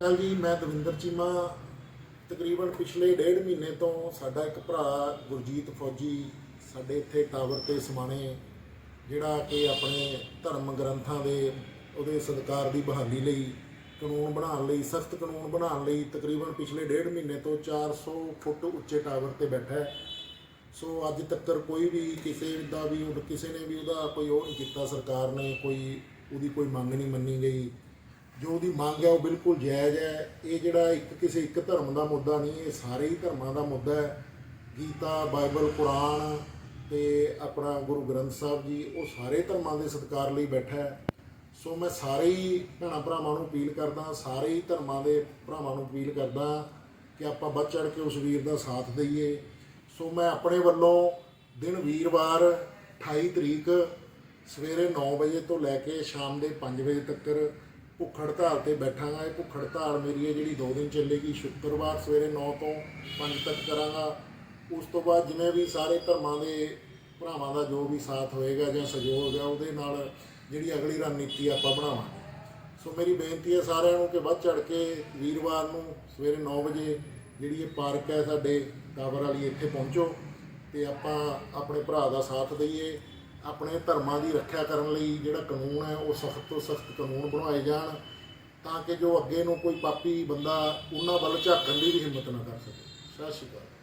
ਕੱਲ ਜੀ ਮੈਂ ਦਵਿੰਦਰ ਚੀਮਾ, ਤਕਰੀਬਨ ਪਿਛਲੇ ਡੇਢ ਮਹੀਨੇ ਤੋਂ ਸਾਡਾ ਇੱਕ ਭਰਾ ਗੁਰਜੀਤ ਫੌਜੀ ਸਾਡੇ ਇੱਥੇ ਟਾਵਰ ਤੇ ਸਮਾਣੇ, ਜਿਹੜਾ ਕਿ ਆਪਣੇ ਧਰਮ ਗ੍ਰੰਥਾਂ ਦੇ ਉਹਦੇ ਸਤਿਕਾਰ ਦੀ ਬਹਾਲੀ ਲਈ ਕਾਨੂੰਨ ਬਣਾਉਣ ਲਈ, ਸਖਤ ਕਾਨੂੰਨ ਬਣਾਉਣ ਲਈ ਤਕਰੀਬਨ ਪਿਛਲੇ ਡੇਢ ਮਹੀਨੇ ਤੋਂ 400 ਫੁੱਟ ਉੱਚੇ ਟਾਵਰ ਤੇ ਬੈਠਾ ਹੈ। ਸੋ ਅੱਜ ਤੱਕ ਕੋਈ ਵੀ ਕਿਸੇ ਦਾ ਵੀ, ਕਿਸੇ ਨੇ ਵੀ ਉਹਦਾ ਕੋਈ ਉਹ ਨਹੀਂ ਕੀਤਾ, ਸਰਕਾਰ ਨੇ ਕੋਈ ਉਹਦੀ ਕੋਈ ਮੰਗ ਨਹੀਂ ਮੰਨੀ ਗਈ। ਜੋ ਉਹਦੀ ਮੰਗ ਹੈ ਉਹ ਬਿਲਕੁਲ ਜਾਇਜ਼ ਹੈ। ਇਹ ਜਿਹੜਾ ਇੱਕ ਕਿਸੇ ਇੱਕ ਧਰਮ ਦਾ ਮੁੱਦਾ ਨਹੀਂ, ਇਹ ਸਾਰੇ ਹੀ ਧਰਮਾਂ ਦਾ ਮੁੱਦਾ ਹੈ। ਗੀਤਾ, ਬਾਈਬਲ, ਕੁਰਾਨ ਤੇ ਆਪਣਾ ਗੁਰੂ ਗ੍ਰੰਥ ਸਾਹਿਬ ਜੀ, ਉਹ ਸਾਰੇ ਧਰਮਾਂ ਦੇ ਸਤਿਕਾਰ ਲਈ ਬੈਠਾ ਹੈ। ਸੋ ਮੈਂ ਸਾਰੇ ਹੀ ਭੈਣਾਂ ਭਰਾਵਾਂ ਨੂੰ ਅਪੀਲ ਕਰਦਾ, ਸਾਰੇ ਹੀ ਧਰਮਾਂ ਦੇ ਭਰਾਵਾਂ ਨੂੰ ਅਪੀਲ ਕਰਦਾ ਕਿ ਆਪਾਂ ਵੱਧ ਚੜ ਕੇ ਉਸ ਵੀਰ ਦਾ ਸਾਥ ਦਈਏ। ਸੋ ਮੈਂ ਆਪਣੇ ਵੱਲੋਂ ਦਿਨ ਵੀਰਵਾਰ 28 ਤਰੀਕ ਸਵੇਰੇ 9 ਵਜੇ ਤੋਂ ਲੈ ਕੇ ਸ਼ਾਮ ਦੇ 5 ਵਜੇ ਤੱਕ ਭੁੱਖ ਹੜਤਾਲ ਤੇ ਬੈਠਾਂਗਾ, ਇਹ ਭੁੱਖ ਹੜਤਾਲ ਮੇਰੀ ਹੈ ਜਿਹੜੀ 2 ਦਿਨ ਚੱਲੇਗੀ, ਸ਼ੁੱਕਰਵਾਰ ਸਵੇਰੇ 9 ਤੋਂ 5 ਤੱਕ ਕਰਾਂਗਾ। ਉਸ ਤੋਂ ਬਾਅਦ ਜਿਵੇਂ ਵੀ ਸਾਰੇ ਧਰਮਾਂ ਦੇ ਭਰਾਵਾਂ ਦਾ ਜੋ ਵੀ ਸਾਥ ਹੋਏਗਾ ਜਾਂ ਸਹਿਯੋਗ ਹੈ ਉਹਦੇ ਨਾਲ ਜਿਹੜੀ ਅਗਲੀ ਰਣਨੀਤੀ ਆਪਾਂ ਬਣਾਵਾਂਗੇ। ਸੋ ਮੇਰੀ ਬੇਨਤੀ ਹੈ ਸਾਰਿਆਂ ਨੂੰ ਕਿ ਵੱਧ ਚੜ ਕੇ ਵੀਰਵਾਰ ਨੂੰ ਸਵੇਰੇ 9 ਵਜੇ ਜਿਹੜੀ ਇਹ ਪਾਰਕ ਹੈ ਸਾਡੇ ਟਾਵਰ ਵਾਲੀ, ਇੱਥੇ ਪਹੁੰਚੋ ਤੇ ਆਪਾਂ ਆਪਣੇ ਭਰਾ ਦਾ ਸਾਥ ਦਈਏ। ਆਪਣੇ ਧਰਮਾਂ ਦੀ ਰੱਖਿਆ ਕਰਨ ਲਈ ਜਿਹੜਾ ਕਾਨੂੰਨ ਹੈ, ਉਹ ਸਖਤ ਤੋਂ ਸਖਤ ਕਾਨੂੰਨ ਬਣਾਏ ਜਾਣ ਤਾਂ ਕਿ ਜੋ ਅੱਗੇ ਨੂੰ ਕੋਈ ਪਾਪੀ ਬੰਦਾ ਉਹਨਾਂ ਵੱਲ ਝਾਕਣ ਦੀ ਵੀ ਹਿੰਮਤ ਨਾ ਕਰ ਸਕੇ। ਸਤਿ ਸ਼੍ਰੀ ਅਕਾਲ।